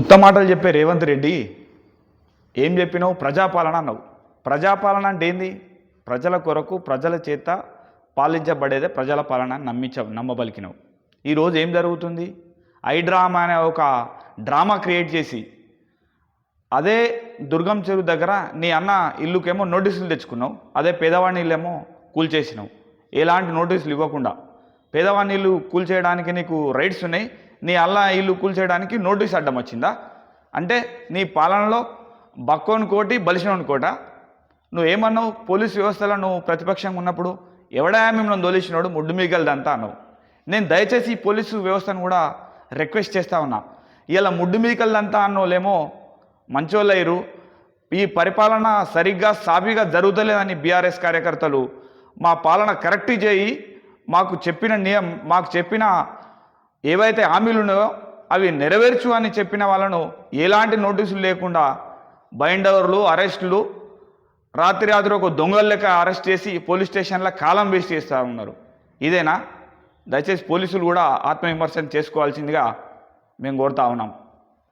ఉత్తమాటలు చెప్పే రేవంత్ రెడ్డి ఏం చెప్పినావు? ప్రజాపాలన అన్నావు. ప్రజాపాలన అంటే ఏంది? ప్రజల కొరకు ప్రజల చేత పాలించబడేదే ప్రజల పాలన నమ్మించ నమ్మబలికినావు. ఈరోజు ఏం జరుగుతుంది? ఐ డ్రామా అనే ఒక డ్రామా క్రియేట్ చేసి అదే దుర్గం చెరువు దగ్గర నీ అన్న ఇల్లుకేమో నోటీసులు తెచ్చుకున్నావు. అదే పేదవాడిని ఇల్లేమో కూల్చేసినావు. ఎలాంటి నోటీసులు ఇవ్వకుండా. పేదవాడిని ఇల్లు కూల్చేయడానికి నీకు రైట్స్ ఉన్నాయి. నీ అల్లా ఇల్లు కూల్చేయడానికి నోటీస్ అడ్డం వచ్చిందా? అంటే నీ పాలనలో బక్కోని కోటి బలిసినోని కోట. నువ్వేమన్నావు పోలీసు వ్యవస్థలో నువ్వు ప్రతిపక్షంగా ఉన్నప్పుడు ఎవడా మిమ్మల్ని దొలిసినాడు? ముడ్డు మిగలదంతా అన్నావు. నేను దయచేసి పోలీసు వ్యవస్థను కూడా రిక్వెస్ట్ చేస్తా ఉన్నా. ఇలా ముడ్డు మీకలదంతా అన్నోళ్ళేమో మంచోళ్ళయ్యరు ఈ పరిపాలన సరిగ్గా సాఫీగా జరుగుతలేదని బీఆర్ఎస్ కార్యకర్తలు మా పాలన కరెక్ట్ చేయి. మాకు చెప్పిన నియం మాకు చెప్పిన ఏవైతే హామీలు ఉన్నాయో అవి నెరవేర్చు అని చెప్పిన వాళ్ళను ఎలాంటి నోటీసులు లేకుండా బైండవర్లు అరెస్టులు రాత్రి రాత్రి ఒక దొంగల లెక్క అరెస్ట్ చేసి పోలీస్ స్టేషన్లో కాలం వేస్ట్ చేస్తూ ఉన్నారు. ఇదేనా? దయచేసి పోలీసులు కూడా ఆత్మవిమర్శన చేసుకోవాల్సిందిగా మేము కోరుతా ఉన్నాం.